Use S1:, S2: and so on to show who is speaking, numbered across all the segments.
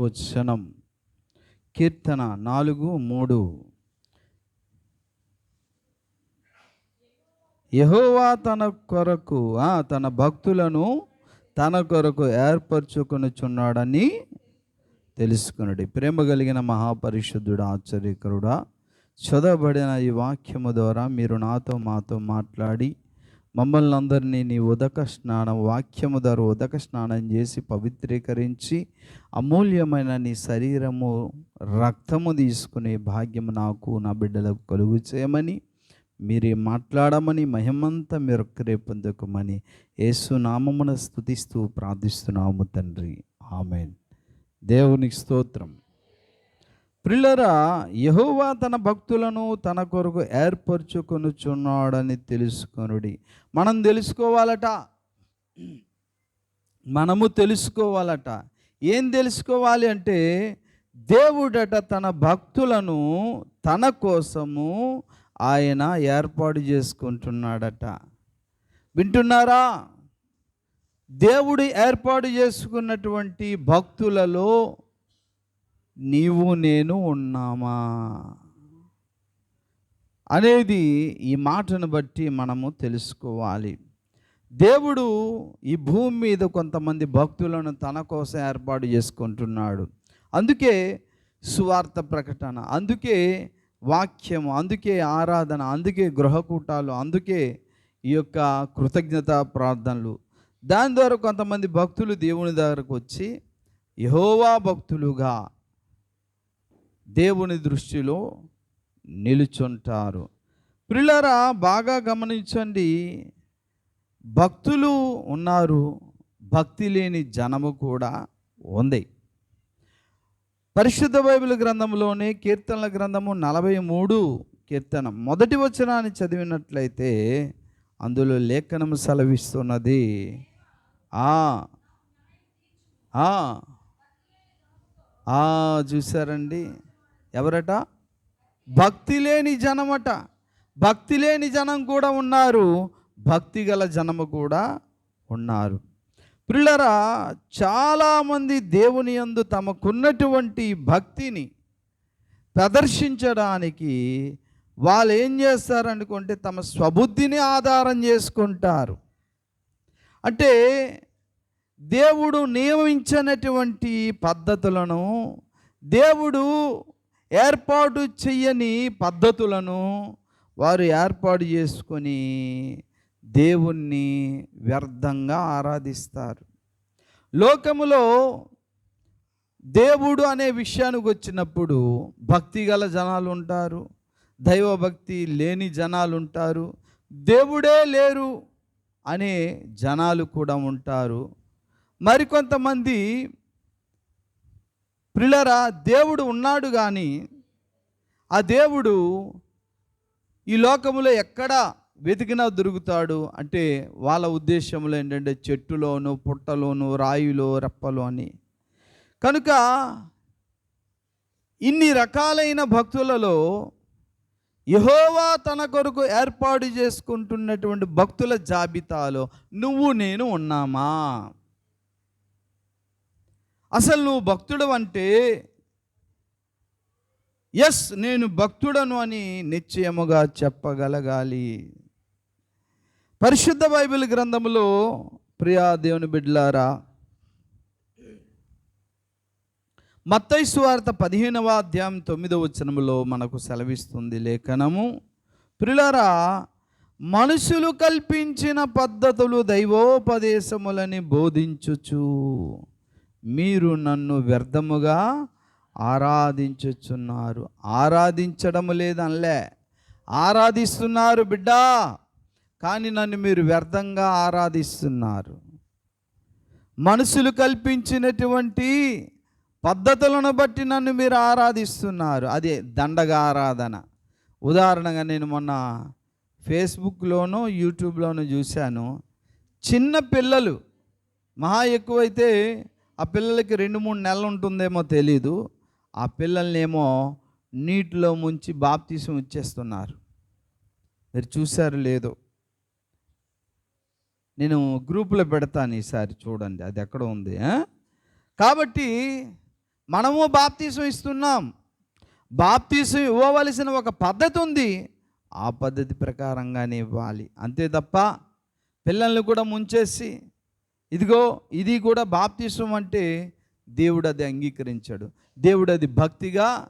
S1: వచనం. కీర్తన నాలుగు మూడు. యహోవా తన కొరకు తన భక్తులను తన కొరకు ఏర్పరచుకొనుచున్నాడని తెలుసుకునుడి. ప్రేమ కలిగిన మహాపరిశుద్ధుడు ఆశ్చర్యకరుడా చదవబడిన ఈ వాక్యము ద్వారా మీరు నాతో మాతో మాట్లాడి మమ్మల్ని అందరినీ నీ ఉదక స్నానం వాక్యము ధర ఉదక స్నానం చేసి పవిత్రీకరించి అమూల్యమైన నీ శరీరము రక్తము తీసుకునే భాగ్యము నాకు నా బిడ్డలకు కలుగు చేయమని మీరే మాట్లాడమని మహిమంతా మీరు ఒక్కరే పొందుకోమని యేసునామమున స్థుతిస్తూ ప్రార్థిస్తున్నాము తండ్రి. ఆమెన్. దేవునికి స్తోత్రం. ప్రిల్లరా యహోవా తన భక్తులను తన కొరకు ఏర్పరచుకొనుచున్నాడని తెలుసుకొనుడి. మనం తెలుసుకోవాలట. మనము తెలుసుకోవాలట. ఏం తెలుసుకోవాలి అంటే దేవుడట తన భక్తులను తన కోసము ఆయన ఏర్పాటు చేసుకుంటున్నాడట. వింటున్నారా? దేవుడు ఏర్పాటు చేసుకున్నటువంటి భక్తులలో నీవు నేను ఉన్నామా? అనేది ఈ మాటను బట్టి మనము తెలుసుకోవాలి. దేవుడు ఈ భూమి మీద కొంతమంది భక్తులను తన కోసం ఏర్పాటు చేసుకుంటున్నాడు. అందుకే సువార్త ప్రకటన అందుకే వాక్యము అందుకే ఆరాధన అందుకే గృహకూటాలు అందుకే ఈ యొక్క కృతజ్ఞత ప్రార్థనలు. దాని ద్వారా కొంతమంది భక్తులు దేవుని దగ్గరకు వచ్చి యహోవా భక్తులుగా దేవుని దృష్టిలో నిలుచుంటారు. ప్రిల్లరా బాగా గమనించండి. భక్తులు ఉన్నారు భక్తి లేని జనము కూడా ఉంది. పరిశుద్ధ బైబిల్ గ్రంథంలోనే కీర్తనల గ్రంథము నలభై మూడు కీర్తన మొదటి వచనాన్ని చదివినట్లయితే అందులో లేఖనం సెలవిస్తున్నది. ఆ ఆ చూసారండి ఎవరట? భక్తి లేని జనమట. భక్తి లేని జనం కూడా ఉన్నారు. భక్తి గల జనము కూడా ఉన్నారు. పిల్లరా చాలామంది దేవుని యందు తమకున్నటువంటి భక్తిని ప్రదర్శించడానికి వాళ్ళు ఏం చేస్తారనుకుంటే తమ స్వబుద్ధిని ఆధారం చేసుకుంటారు. అంటే దేవుడు నియమించినటువంటి పద్ధతులను దేవుడు ఏర్పాటు చెయ్యని పద్ధతులను వారు ఏర్పాటు చేసుకొని దేవుణ్ణి వ్యర్థంగా ఆరాధిస్తారు. లోకములో దేవుడు అనే విషయానికి వచ్చినప్పుడు భక్తి గల జనాలు ఉంటారు దైవభక్తి లేని జనాలు ఉంటారు దేవుడే లేరు అనే జనాలు కూడా ఉంటారు. మరికొంతమంది ప్రిలరా దేవుడు ఉన్నాడు కానీ ఆ దేవుడు ఈ లోకములో ఎక్కడ వెతికినా దొరుకుతాడు అంటే వాళ్ళ ఉద్దేశంలో ఏంటంటే చెట్టులోను పుట్టలోను రాయిలో రెప్పలో అని. కనుక ఇన్ని రకాలైన భక్తులలో యహోవా తన కొరకు ఏర్పాటు చేసుకుంటున్నటువంటి భక్తుల జాబితాలో నువ్వు నేను ఉన్నామా? అసలు నువ్వు భక్తుడు అంటే ఎస్ నేను భక్తుడను అని నిశ్చయముగా చెప్పగలగాలి. పరిశుద్ధ బైబిల్ గ్రంథములో ప్రియా దేవుని బిడ్లారా మత్తైసు వార్త పదిహేనవ అధ్యాయం తొమ్మిదవ వచనములో మనకు సెలవిస్తుంది లేఖనము. ప్రిలరా మనుషులు కల్పించిన పద్ధతులు దైవోపదేశములని బోధించుచు. మీరు నన్ను వ్యర్థముగా ఆరాధించుచున్నారు. ఆరాధించడం లేదనలే. ఆరాధిస్తున్నారు బిడ్డా కానీ నన్ను మీరు వ్యర్థంగా ఆరాధిస్తున్నారు. మనుషులు కల్పించినటువంటి పద్ధతులను బట్టి నన్ను మీరు ఆరాధిస్తున్నారు. అదే దండగా ఆరాధన. ఉదాహరణగా నేను మొన్న ఫేస్బుక్లోనూ యూట్యూబ్లోనూ చూశాను. చిన్న పిల్లలు మహా ఎక్కువైతే ఆ పిల్లలకి రెండు మూడు నెలలు ఉంటుందేమో తెలీదు. ఆ పిల్లల్నేమో నీటిలో ముంచి బాప్తీసం ఇచ్చేస్తున్నారు. మీరు చూశారు లేదో. నేను గ్రూపులో పెడతాను ఈసారి చూడండి అది ఎక్కడ ఉంది కాబట్టి మనము బాప్తీసం ఇస్తున్నాం. బాప్తీసం ఇవ్వవలసిన ఒక పద్ధతి ఉంది. ఆ పద్ధతి ప్రకారంగానే ఇవ్వాలి. అంతే తప్ప పిల్లల్ని కూడా ముంచేసి ఇదిగో ఇది కూడా బాప్తీసం అంటే దేవుడు అది అంగీకరించాడు. దేవుడు అది భక్తిగా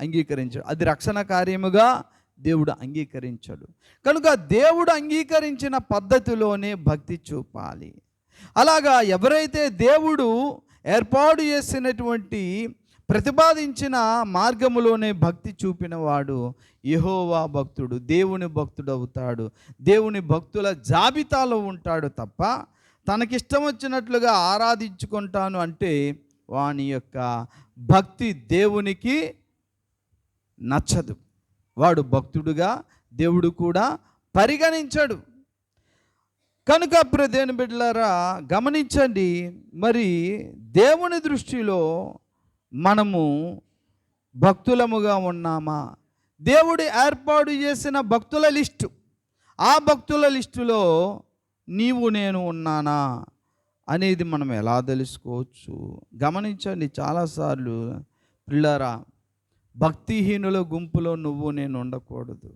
S1: అంగీకరించాడు. అది రక్షణ కార్యముగా దేవుడు అంగీకరించాడు. కనుక దేవుడు అంగీకరించిన పద్ధతిలోనే భక్తి చూపాలి. అలాగా ఎవరైతే దేవుడు ఏర్పాటు చేసినటువంటి ప్రతిపాదించిన మార్గములోనే భక్తి చూపినవాడు యహోవా భక్తుడు దేవుని భక్తుడు అవుతాడు దేవుని భక్తుల జాబితాలో ఉంటాడు తప్ప తనకిష్టం వచ్చినట్లుగా ఆరాధించుకుంటాను అంటే వాని యొక్క భక్తి దేవునికి నచ్చదు. వాడు భక్తుడుగా దేవుడు కూడా పరిగణించడు. కనుక ప్రదేని బిడ్డలారా గమనించండి మరి దేవుని దృష్టిలో మనము భక్తులముగా ఉన్నామా? దేవుడు ఏర్పాటు చేసిన భక్తుల లిస్టు. ఆ భక్తుల లిస్టులో నీవు నేను ఉన్నానా అనేది మనం ఎలా తెలుసుకోవచ్చు? గమనించండి చాలాసార్లు పిల్లరా భక్తిహీనుల గుంపులో నువ్వు నేను ఉండకూడదు.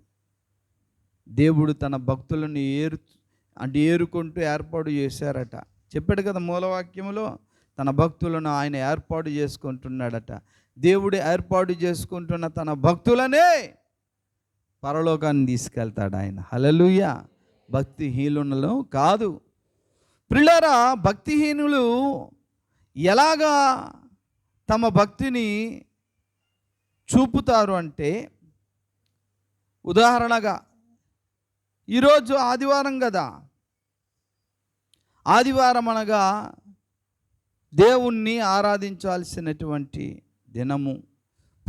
S1: దేవుడు తన భక్తులను ఏరు అంటే ఏరుకుంటూ ఏర్పాటు చేశారట. చెప్పాడు కదా మూలవాక్యంలో తన భక్తులను ఆయన ఏర్పాటు చేసుకుంటున్నాడట. దేవుడు ఏర్పాటు చేసుకుంటున్న తన భక్తులనే పరలోకాన్ని తీసుకెళ్తాడు ఆయన. హలలుయా భక్తిహీనులలో కాదు. పిల్లరా భక్తిహీనులు ఎలాగా తమ భక్తిని చూపుతారు అంటే ఉదాహరణగా ఈరోజు ఆదివారం కదా ఆదివారం అనగా దేవుణ్ణి ఆరాధించాల్సినటువంటి దినము.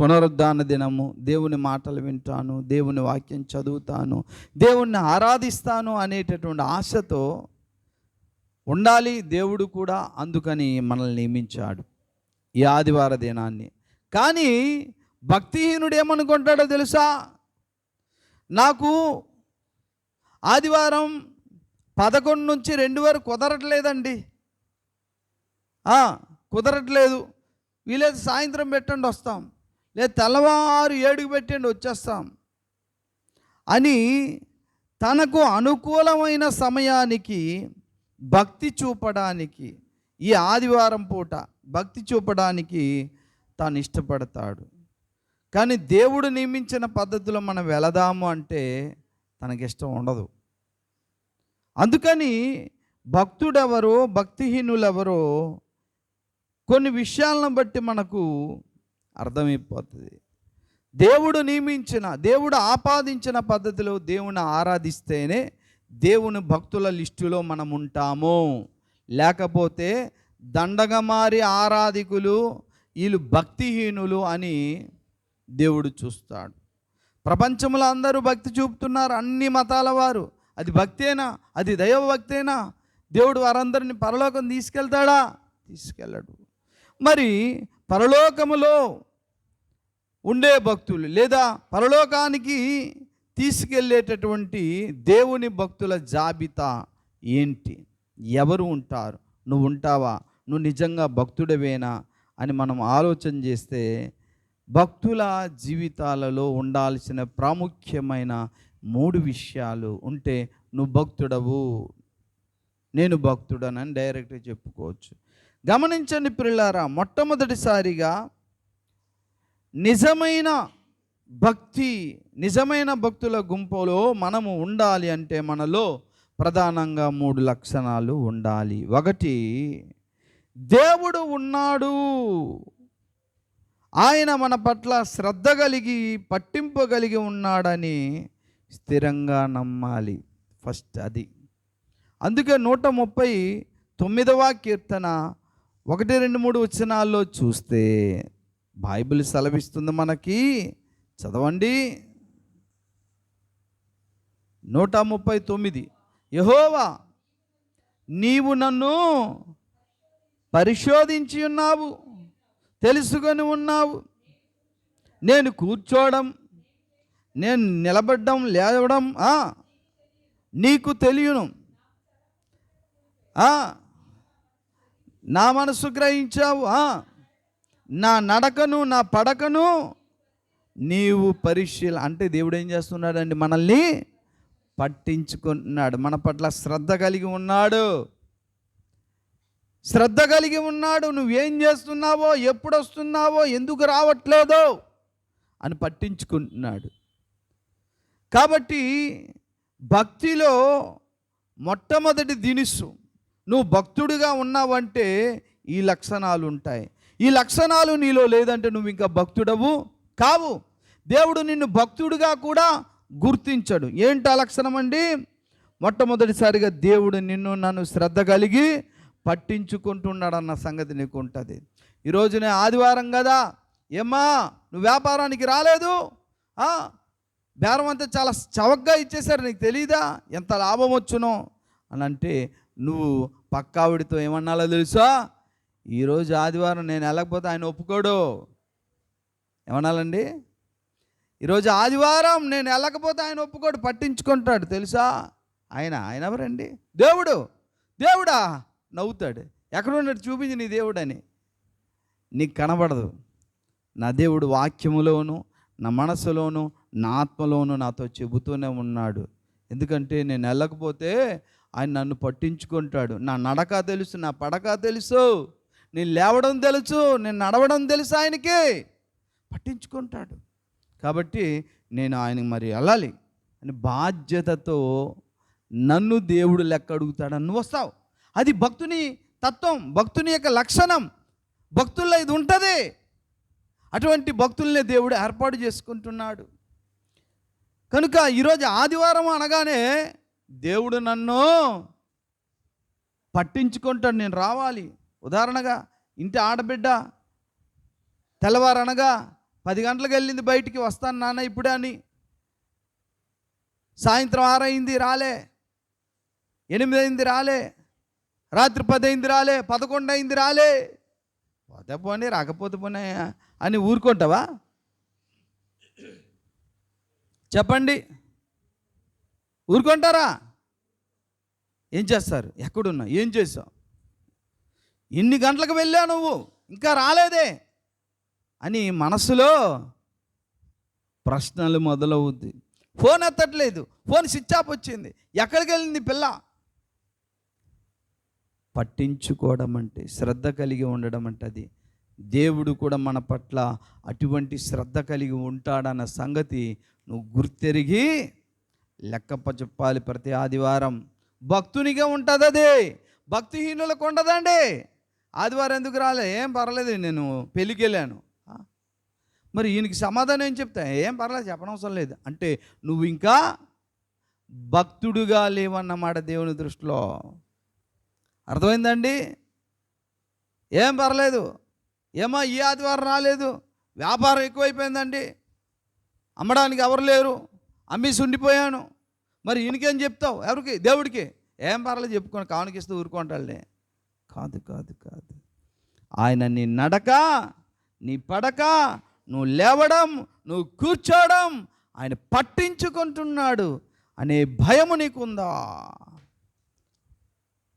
S1: పునరుద్ధాన దినము దేవుని మాటలు వింటాను దేవుని వాక్యం చదువుతాను దేవుణ్ణి ఆరాధిస్తాను అనేటటువంటి ఆశతో ఉండాలి దేవుడు కూడా అందుకని మనల్ని నియమించాడు ఈ ఆదివార దినాన్ని. కానీ భక్తిహీనుడు ఏమనుకుంటాడో తెలుసా? నాకు ఆదివారం పదకొండు నుంచి రెండు వరకు కుదరట్లేదండి. కుదరట్లేదు. వీలేదు సాయంత్రం పెట్టండి వస్తాం. లేదు తెల్లవారు ఏడుగు పెట్టండి వచ్చేస్తాం. అని తనకు అనుకూలమైన సమయానికి భక్తి చూపడానికి ఈ ఆదివారం పూట భక్తి చూపడానికి తాను ఇష్టపడతాడు. కానీ దేవుడు నియమించిన పద్ధతిలో మనం వెళదాము అంటే తనకిష్టం ఉండదు. అందుకని భక్తుడెవరో భక్తిహీనులెవరో కొన్ని విషయాలను బట్టి మనకు అర్థమైపోతుంది. దేవుడు నియమించిన దేవుడు ఆపాదించిన పద్ధతిలో దేవుని ఆరాధిస్తేనే దేవుని భక్తుల లిస్టులో మనం ఉంటాము. లేకపోతే దండగమారి ఆరాధికులు వీళ్ళు భక్తిహీనులు అని దేవుడు చూస్తాడు. ప్రపంచంలో అందరూ భక్తి చూపుతున్నారు అన్ని మతాల వారు. అది భక్తేనా? అది దైవ భక్తేనా? దేవుడు వారందరిని పరలోకం తీసుకెళ్తాడా? తీసుకెళ్ళడు. మరి పరలోకములో ఉండే భక్తులు లేదా పరలోకానికి తీసుకెళ్ళేటటువంటి దేవుని భక్తుల జాబితా ఏంటి? ఎవరు ఉంటారు? నువ్వు ఉంటావా? నువ్వు నిజంగా భక్తుడవేనా? అని మనం ఆలోచన చేస్తే భక్తుల జీవితాలలో ఉండాల్సిన ప్రాముఖ్యమైన మూడు విషయాలు ఉంటే నువ్వు భక్తుడవు. నేను భక్తుడనని డైరెక్ట్గా చెప్పుకోవచ్చు. గమనించండి పిల్లారా మొట్టమొదటిసారిగా నిజమైన భక్తి నిజమైన భక్తుల గుంపులో మనము ఉండాలి అంటే మనలో ప్రధానంగా మూడు లక్షణాలు ఉండాలి. ఒకటి దేవుడు ఉన్నాడు. ఆయన మన పట్ల శ్రద్ధ కలిగి పట్టింపు కలిగి ఉన్నాడని స్థిరంగా నమ్మాలి. ఫస్ట్ అది. అందుకే నూట ముప్పై తొమ్మిదవ కీర్తన ఒకటి రెండు మూడు వచనాల్లో చూస్తే బైబిల్ సెలవిస్తుంది మనకి. చదవండి. నూట ముప్పై తొమ్మిది. యహోవా నీవు నన్ను పరిశోధించి ఉన్నావు తెలుసుకొని ఉన్నావు. నేను కూర్చోవడం నేను నిలబడ్డం లేవడం నీకు తెలియను. నా మనసు గ్రహించావు నా నడకను నా పడకను నీవు పరిశీల అంటే దేవుడు ఏం చేస్తున్నాడండి మనల్ని పట్టించుకుంటున్నాడు. మన పట్ల శ్రద్ధ కలిగి ఉన్నాడు. శ్రద్ధ కలిగి ఉన్నాడు. నువ్వేం చేస్తున్నావో ఎప్పుడు వస్తున్నావో ఎందుకు రావట్లేదో అని పట్టించుకుంటున్నాడు. కాబట్టి భక్తిలో మొట్టమొదటి దినుసు నువ్వు భక్తుడిగా ఉన్నావంటే ఈ లక్షణాలు ఉంటాయి ఈ లక్షణాలు నీలో లేదంటే నువ్వు ఇంకా భక్తుడవు కావు. దేవుడు నిన్ను భక్తుడిగా కూడా గుర్తించడు. ఏంటి ఆ లక్షణం అండి మొట్టమొదటిసారిగా దేవుడు నిన్ను నన్ను శ్రద్ధ కలిగి పట్టించుకుంటున్నాడన్న సంగతి నీకు ఉంటుంది ఈరోజునే ఆదివారం కదా. ఏమ్మా నువ్వు వ్యాపారానికి రాలేదు? బేరం అంతా చాలా చవకగా ఇచ్చేశారు నీకు తెలీదా? ఎంత లాభం వచ్చునో? అని అంటే నువ్వు పక్కావిడితో ఏమన్నాలో తెలుసా? ఈరోజు ఆదివారం నేను వెళ్ళకపోతే ఆయన ఒప్పుకోడు. ఏమనాలండి ఈరోజు ఆదివారం నేను వెళ్ళకపోతే ఆయన ఒప్పుకోడు పట్టించుకుంటాడు తెలుసా? ఆయన ఆయన ఎవరండి? దేవుడు దేవుడా? నవ్వుతాడు. ఎక్కడున్నాడు? చూపించి నీ దేవుడని. నీకు కనబడదు. నా దేవుడు వాక్యములోను నా మనసులోను నా ఆత్మలోను నాతో చెబుతూనే ఉన్నాడు. ఎందుకంటే నేను వెళ్ళకపోతే ఆయన నన్ను పట్టించుకుంటాడు. నా నడక తెలుసు నా పడక తెలుసు నేను లేవడం తెలుసు నేను నడవడం తెలుసు ఆయనకి. పట్టించుకుంటాడు. కాబట్టి నేను ఆయనకి మరి వెళ్ళాలి. అని బాధ్యతతో నన్ను దేవుడు లెక్క అడుగుతాడని నువ్వు వస్తావు. అది భక్తుని తత్వం భక్తుని యొక్క లక్షణం. భక్తుల్లో ఇది ఉంటుంది. అటువంటి భక్తుల్నే దేవుడు ఏర్పాటు చేసుకుంటున్నాడు. కనుక ఈరోజు ఆదివారం అనగానే దేవుడు నన్ను పట్టించుకుంటాడు నేను రావాలి. ఉదాహరణగా ఇంటి ఆడబిడ్డ తెల్లవారనగా పది గంటలకు వెళ్ళింది బయటికి వస్తాను నాన్న ఇప్పుడే అని. సాయంత్రం ఆరైంది రాలే. ఎనిమిది అయింది రాలే. రాత్రి పది అయింది రాలే. పదకొండు అయింది రాలే. పోతే పోనీ రాకపోతే పోనీ అని ఊరుకుంటావా? చెప్పండి. ఊరుకుంటారా? ఏం చేస్తారు? ఎక్కడున్నా ఏం చేసావు ఇన్ని గంటలకు వెళ్ళావు నువ్వు? ఇంకా రాలేదే అని మనసులో ప్రశ్నలు మొదలవుద్ది. ఫోన్ ఎత్తట్లేదు. ఫోన్ స్విచ్ ఆఫ్ వచ్చింది. ఎక్కడికి వెళ్ళింది పిల్ల? పట్టించుకోవడం అంటే శ్రద్ధ కలిగి ఉండడం అంటే అది. దేవుడు కూడా మన పట్ల అటువంటి శ్రద్ధ కలిగి ఉంటాడన్న సంగతి నువ్వు గుర్తెరిగి లెక్కప్ప చెప్పాలి ప్రతి ఆదివారం. భక్తునిగా ఉంటుంది అది భక్తిహీనులకు ఉండదండి ఆదివారం ఎందుకు రాలే? ఏం పర్లేదు నేను పెళ్ళికి వెళ్ళాను మరి ఈయనకి సమాధానం ఏం చెప్తా? ఏం పర్లేదు చెప్పనవసరం లేదు. అంటే నువ్వు ఇంకా భక్తుడుగా లేవన్నమాట దేవుని దృష్టిలో. అర్థమైందండి? ఏం పర్లేదు. ఏమో ఈ ఆదివారం రాలేదు. వ్యాపారం ఎక్కువైపోయిందండి. అమ్మడానికి ఎవరు లేరు. అమ్మేసి ఉండిపోయాను. మరి ఈయనకేం చెప్తావు? ఎవరికి? దేవుడికి. ఏం పర్లేదు చెప్పుకొని కానుకిస్తూ ఊరుకుంటాళ్ళే కాదు కాదు కాదు. ఆయన నీ నడక నీ పడక నువ్వు లేవడం నువ్వు కూర్చోవడం ఆయన పట్టించుకుంటున్నాడు అనే భయము నీకుందా?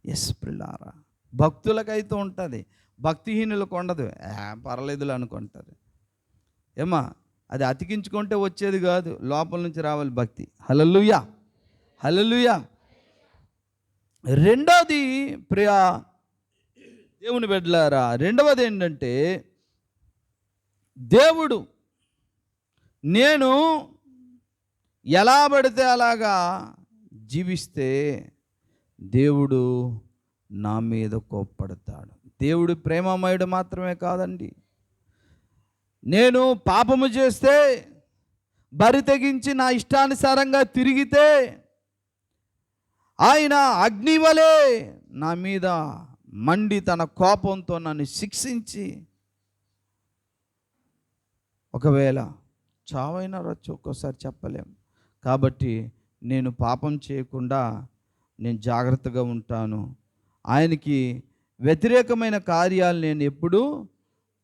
S1: ఎస్ పిల్లారా భక్తులకైతే ఉంటుంది. భక్తిహీనులకు ఉండదు ఏ అనుకుంటారు. ఏమా అది అతికించుకుంటే వచ్చేది కాదు లోపల నుంచి రావాలి భక్తి. హలలుయా హలలుయా రెండోది ప్రియా దేవుని బిడ్డలారా రెండవది ఏంటంటే దేవుడు నేను ఎలా పడితే అలాగా జీవిస్తే దేవుడు నా మీద కోప్పడతాడు. దేవుడు ప్రేమమయుడు మాత్రమే కాదండి. నేను పాపము చేస్తే బరి తెగించి నా ఇష్టానుసారంగా తిరిగితే ఆయన అగ్ని వలె నా మీద మండి తన కోపంతో నన్ను శిక్షించి ఒకవేళ చావైనా రచ్చు ఒక్కోసారి చెప్పలేం. కాబట్టి నేను పాపం చేయకుండా నేను జాగ్రత్తగా ఉంటాను. ఆయనకి వ్యతిరేకమైన కార్యాలు నేను ఎప్పుడూ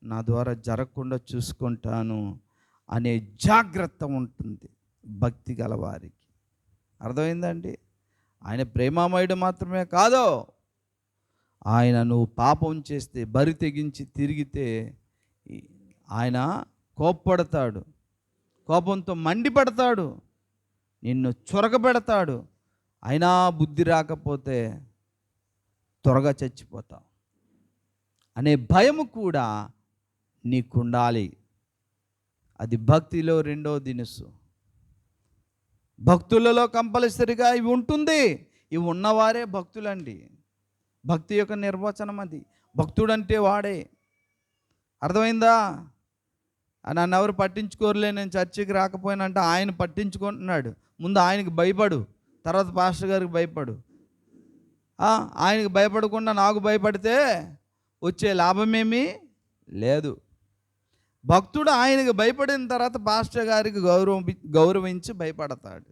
S1: నా ద్వారా జరగకుండా చూసుకుంటాను అనే జాగ్రత్త ఉంటుంది భక్తి గలవారికి అర్థమైందండి? ఆయన ప్రేమామయుడు మాత్రమే కాదో. ఆయన నువ్వు పాపం చేస్తే బరి తెగించి తిరిగితే ఆయన కోప్పడతాడు. కోపంతో మండిపడతాడు. నిన్ను చొరకబెడతాడు. అయినా బుద్ధి రాకపోతే త్వరగా చచ్చిపోతావు. అనే భయము కూడా నీకుండాలి. అది భక్తిలో రెండో దినుసు. భక్తులలో కంపల్సరిగా ఇవి ఉంటుంది. ఇవి ఉన్నవారే భక్తులండి. భక్తి యొక్క నిర్వచనం అది. భక్తుడంటే వాడే. అర్థమైందా? నన్ను ఎవరు పట్టించుకోరులే నేను చర్చికి రాకపోయినంటే ఆయన పట్టించుకుంటున్నాడు. ముందు ఆయనకి భయపడు. తర్వాత పాస్టర్ గారికి భయపడు. ఆయనకు భయపడకుండా నాకు భయపడితే వచ్చే లాభమేమీ లేదు. భక్తుడు ఆయనకు భయపడిన తర్వాత పాస్టర్ గారికి గౌరవం గౌరవించి భయపడతాడు.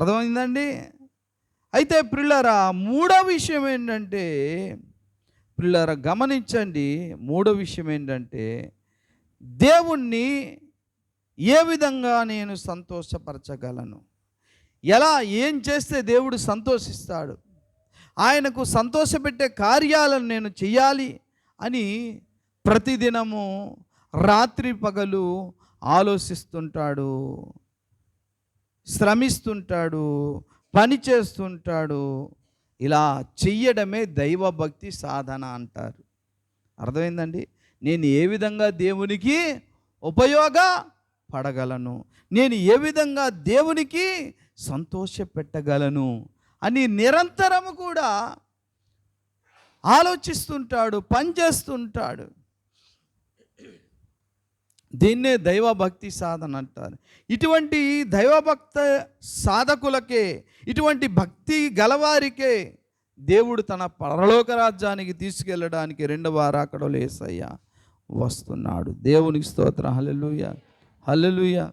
S1: అర్థమైందండి? అయితే ప్రిల్లరా మూడో విషయం ఏంటంటే ప్రిల్లరా గమనించండి మూడో విషయం ఏంటంటే దేవుణ్ణి ఏ విధంగా నేను సంతోషపరచగలను? ఎలా ఏం చేస్తే దేవుడు సంతోషిస్తాడు? ఆయనకు సంతోషపెట్టే కార్యాలను నేను చెయ్యాలి అని ప్రతిదినము రాత్రి పగలు ఆలోచిస్తుంటాడు. శ్రమిస్తుంటాడు. పని చేస్తుంటాడు. ఇలా చెయ్యడమే దైవభక్తి సాధన అంటారు. అర్థమైందండి? నేను ఏ విధంగా దేవునికి ఉపయోగ పడగలను నేను ఏ విధంగా దేవునికి సంతోష పెట్టగలను అని నిరంతరము కూడా ఆలోచిస్తుంటాడు పనిచేస్తుంటాడు. దీన్నే దైవభక్తి సాధన అంటారు. ఇటువంటి దైవభక్త సాధకులకే ఇటువంటి భక్తి గలవారికే దేవుడు తన పరలోక రాజ్యానికి తీసుకెళ్ళడానికి రెండవ అక్కడ ఏసయ్య వస్తున్నాడు. దేవునికి స్తోత్ర. హల్లెలూయ. హల్లెలూయ.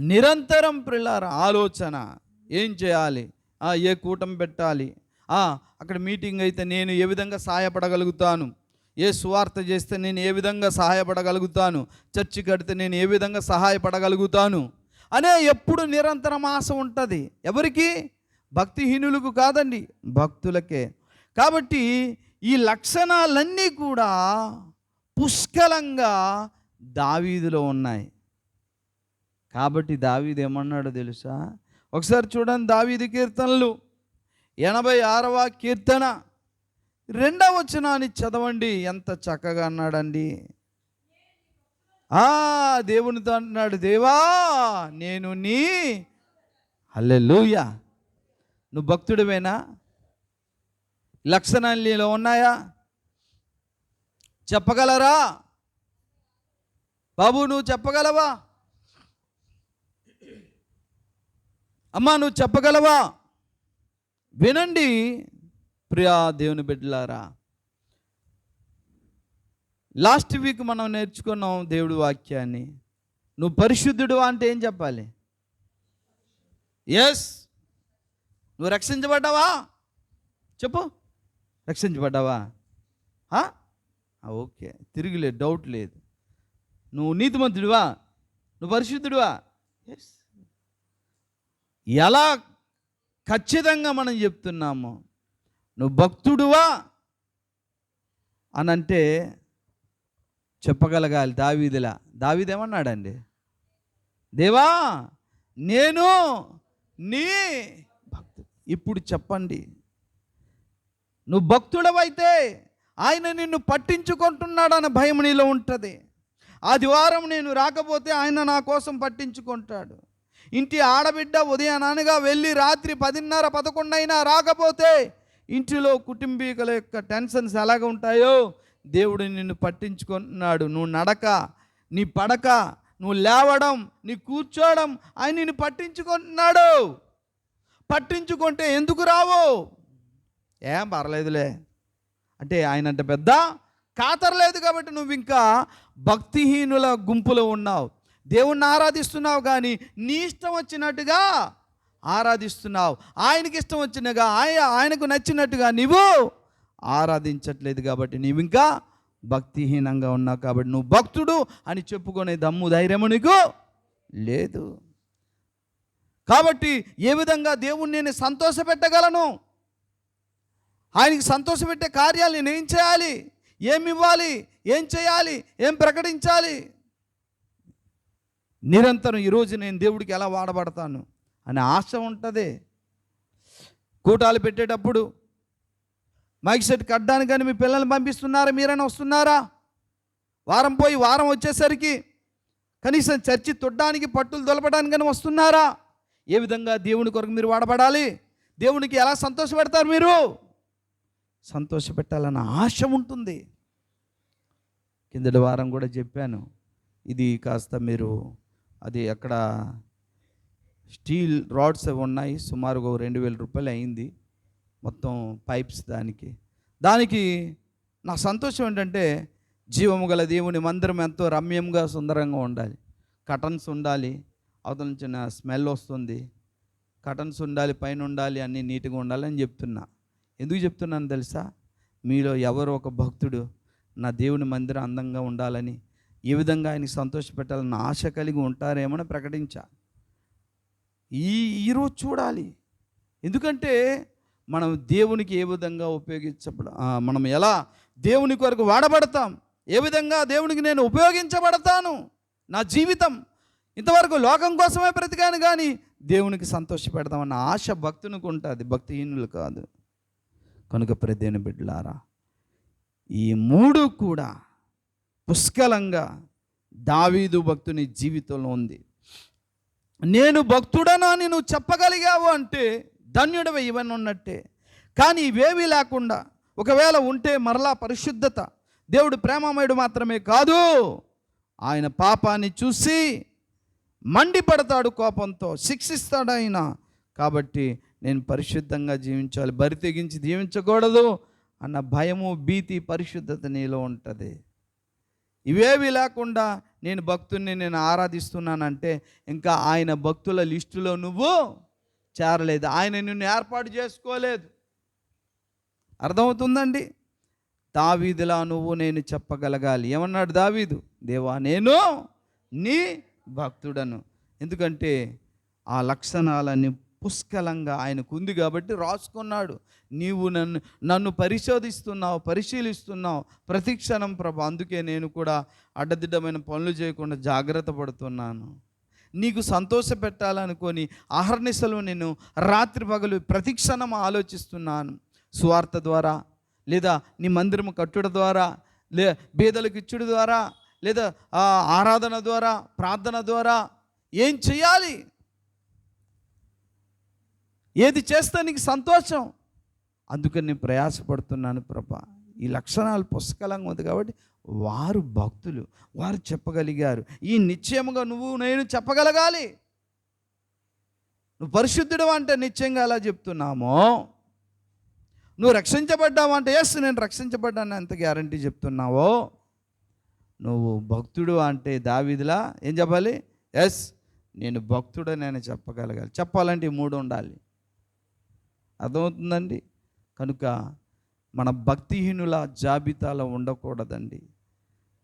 S1: నిరంతరం పిల్లల ఆలోచన ఏం చేయాలి? ఆ, ఏ కూటం పెట్టాలి? ఆ, అక్కడ మీటింగ్ అయితే నేను ఏ విధంగా సహాయపడగలుగుతాను? ఏ సువార్త చేస్తే నేను ఏ విధంగా సహాయపడగలుగుతాను? చర్చి కడితే నేను ఏ విధంగా సహాయపడగలుగుతాను? అనే ఎప్పుడు నిరంతరం ఆశ ఉంటుంది. ఎవరికి? భక్తిహీనులకు కాదండి భక్తులకే. కాబట్టి ఈ లక్షణాలన్నీ కూడా పుష్కలంగా దావీదులో ఉన్నాయి. కాబట్టి దావీది ఏమన్నాడో తెలుసా? ఒకసారి చూడండి దావీది కీర్తనలు. ఎనభై ఆరవ కీర్తన. రెండవ వచనాన్ని చదవండి. ఎంత చక్కగా అన్నాడండి. ఆ దేవునితో అంటున్నాడు దేవా నేను నీ హల్లెలూయా. నువ్వు భక్తుడివేనా? లక్షణాలు నీలో ఉన్నాయా? చెప్పగలరా? బాబు నువ్వు చెప్పగలవా? అమ్మా నువ్వు చెప్పగలవా? వినండి ప్రియా దేవుని బిడ్డలారా. లాస్ట్ వీక్ మనం నేర్చుకున్నాం దేవుడి వాక్యాన్ని. నువ్వు పరిశుద్ధుడు అంటే ఏం చెప్పాలి? ఎస్ నువ్వు రక్షించబడ్డావా? చెప్పు. రక్షించబడ్డావా? ఓకే. తిరిగిలే డౌట్ లేదు. నువ్వు నీతిమంతుడివా? నువ్వు పరిశుద్ధుడివా? ఎస్ ఎలా ఖచ్చితంగా మనం చెప్తున్నాము నువ్వు భక్తుడువా అని అంటే చెప్పగలగాలి దావీదిలా. దావీదేమన్నాడండి? దేవా నేను నీ భక్తుడు ఇప్పుడు చెప్పండి. నువ్వు భక్తుడవైతే ఆయన నిన్ను పట్టించుకుంటున్నాడన్న భయం నీలో ఉంటుంది. ఆదివారం నేను రాకపోతే ఆయన నా కోసం పట్టించుకుంటాడు. ఇంటి ఆడబిడ్డ ఉదయాననగా వెళ్ళి రాత్రి పదిన్నర పదకొండైనా రాకపోతే ఇంటిలో కుటుంబీకుల యొక్క టెన్షన్స్ ఎలాగ ఉంటాయో? దేవుడు నిన్ను పట్టించుకున్నాడు. నువ్వు నడక నీ పడక నువ్వు లేవడం నీ కూర్చోవడం ఆయన నిన్ను పట్టించుకుంటున్నాడు. పట్టించుకుంటే ఎందుకు రావు? ఏం పర్లేదులే. అంటే ఆయన అంటే పెద్ద కాతరలేదు కాబట్టి నువ్వు ఇంకా భక్తిహీనుల గుంపులో ఉన్నావు. దేవుణ్ణి ఆరాధిస్తున్నావు కానీ నీ ఇష్టం వచ్చినట్టుగా ఆరాధిస్తున్నావు. ఆయనకి ఇష్టం వచ్చినగా ఆయన ఆయనకు నచ్చినట్టుగా నీవు ఆరాధించట్లేదు కాబట్టి నీవు ఇంకా భక్తిహీనంగా ఉన్నావు కాబట్టి నువ్వు భక్తుడు అని చెప్పుకునే దమ్ము ధైర్యము నీకు లేదు. కాబట్టి ఏ విధంగా దేవుణ్ణి నేను సంతోషపెట్టగలను? ఆయనకి సంతోషపెట్టే కార్యాలు నేను ఏం చేయాలి. ఏమి ఇవ్వాలి? ఏం చేయాలి? ఏం ప్రకటించాలి? నిరంతరం ఈరోజు నేను దేవుడికి ఎలా వాడబడతాను? అనే ఆశ ఉంటుంది. కూటాలు పెట్టేటప్పుడు మైక్ సెట్ కట్టడానికి కానీ మీ పిల్లల్ని పంపిస్తున్నారా? మీరైనా వస్తున్నారా? వారం పోయి వారం వచ్చేసరికి కనీసం చర్చి తొడ్డానికి పట్టులు దొలపడానికి కానీ వస్తున్నారా? ఏ విధంగా దేవుని కొరకు మీరు వాడబడాలి? దేవునికి ఎలా సంతోషపెడతారు మీరు? సంతోషపెట్టాలన్న ఆశ ఉంటుంది. కిందటి వారం కూడా చెప్పాను. ఇది కాస్త మీరు అది అక్కడ స్టీల్ రాడ్స్ అవి ఉన్నాయి. సుమారుగా రెండు వేల రూపాయలు అయింది మొత్తం పైప్స్ దానికి. దానికి నా సంతోషం ఏంటంటే జీవము గల దేవుని మందిరం ఎంతో రమ్యంగా సుందరంగా ఉండాలి. కటన్స్ ఉండాలి అవతల నుంచి నా స్మెల్ వస్తుంది. కటన్స్ ఉండాలి పైన ఉండాలి అన్నీ నీట్గా ఉండాలని చెప్తున్నా. ఎందుకు చెప్తున్నాను తెలుసా? మీలో ఎవరు ఒక భక్తుడు నా దేవుని మందిరం అందంగా ఉండాలని ఏ విధంగా ఆయన సంతోషపెట్టాలన్న ఆశ కలిగి ఉంటారేమని ప్రకటించా. ఈ ఈరోజు చూడాలి. ఎందుకంటే మనం దేవునికి ఏ విధంగా ఉపయోగించబడ మనం ఎలా దేవుని కొరకు వాడబడతాం ఏ విధంగా దేవునికి నేను ఉపయోగించబడతాను నా జీవితం ఇంతవరకు లోకం కోసమే బ్రతికాను కానీ దేవునికి సంతోషపెడతామన్న ఆశ భక్తునికి ఉంటుంది భక్తిహీనులు కాదు. కనుక ప్రదేని బిడ్డలారా ఈ మూడు కూడా పుష్కలంగా దావీదు భక్తుని జీవితంలో ఉంది. నేను భక్తుడనా అని నువ్వు చెప్పగలిగావు అంటే ధన్యుడవి ఇవన్నీ ఉన్నట్టే కానీ ఇవేవీ లేకుండా ఒకవేళ ఉంటే మరలా పరిశుద్ధత దేవుడు ప్రేమమయుడు మాత్రమే కాదు. ఆయన పాపాన్ని చూసి మండిపడతాడు కోపంతో శిక్షిస్తాడు ఆయన కాబట్టి నేను పరిశుద్ధంగా జీవించాలి బరి తెగించి జీవించకూడదు అన్న భయము భీతి పరిశుద్ధత నీలో ఉంటుంది. ఇవేవి లేకుండా నేను భక్తుల్ని నేను ఆరాధిస్తున్నానంటే ఇంకా ఆయన భక్తుల లిస్టులో నువ్వు చేరలేదు. ఆయన నిన్ను ఏర్పాటు చేసుకోలేదు. అర్థమవుతుందండి? దావీదులా నువ్వు నేను చెప్పగలగాలి. ఏమన్నాడు దావీదు? దేవా నేను నీ భక్తుడను. ఎందుకంటే ఆ లక్షణాలన్నీ పుష్కలంగా ఆయనకు ఉంది కాబట్టి రాసుకున్నాడు. నీవు నన్ను నన్ను పరిశోధిస్తున్నావు పరిశీలిస్తున్నావు. ప్రతిక్షణం ప్రభు అందుకే నేను కూడా అడ్డదిడ్డమైన పనులు చేయకుండా జాగ్రత్త పడుతున్నాను. నీకు సంతోష పెట్టాలనుకొని ఆహర్నిశలు నేను రాత్రి పగలు ప్రతిక్షణం ఆలోచిస్తున్నాను. సువార్త ద్వారా లేదా నీ మందిరము కట్టుడు ద్వారా లే బీదలకు ఇచ్చుడు ద్వారా లేదా ఆరాధన ద్వారా ప్రార్థన ద్వారా ఏం చేయాలి? ఏది చేస్తే నీకు సంతోషం? అందుకని నేను ప్రయాసపడుతున్నాను ప్రభా. ఈ లక్షణాలు పుష్కలంగా ఉంది కాబట్టి వారు భక్తులు వారు చెప్పగలిగారు. ఈ నిశ్చయముగా నువ్వు నేను చెప్పగలగాలి. నువ్వు పరిశుద్ధుడు అంటే నిశ్చయంగా ఎలా చెప్తున్నామో? నువ్వు రక్షించబడ్డావు అంటే ఎస్ నేను రక్షించబడ్డాను ఎంత గ్యారంటీ చెప్తున్నావో? నువ్వు భక్తుడు అంటే దావిదిలా? ఏం చెప్పాలి? ఎస్ నేను భక్తుడని చెప్పగలగాలి. చెప్పాలంటే ఈ మూడు ఉండాలి. అర్థమవుతుందండి? కనుక మన భక్తిహీనుల జాబితాలో ఉండకూడదండి.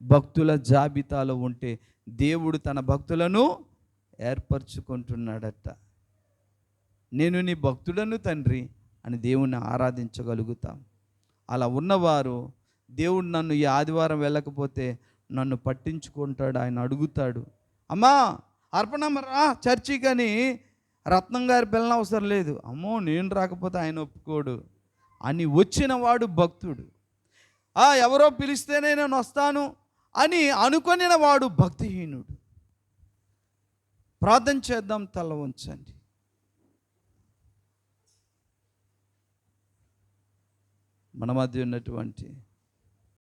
S1: భక్తుల జాబితాలో ఉంటే దేవుడు తన భక్తులను ఏర్పరచుకుంటున్నాడట. నేను నీ భక్తుడను తండ్రి అని దేవుణ్ణి ఆరాధించగలుగుతాం. అలా ఉన్నవారు దేవుడు నన్ను ఈ ఆదివారం వెళ్ళకపోతే నన్ను పట్టించుకుంటాడు ఆయన అడుగుతాడు అమ్మా అర్పణమ్మ రా చర్చి కానీ రత్నం గారి పిల్లన అవసరం లేదు. అమ్మో నేను రాకపోతే ఆయన ఒప్పుకోడు. అని వచ్చిన వాడు భక్తుడు. ఆ ఎవరో పిలిస్తేనే నేను వస్తాను అని అనుకొనిన వాడు భక్తిహీనుడు. ప్రార్థన చేద్దాం తల ఉంచండి మన మధ్య ఉన్నటువంటి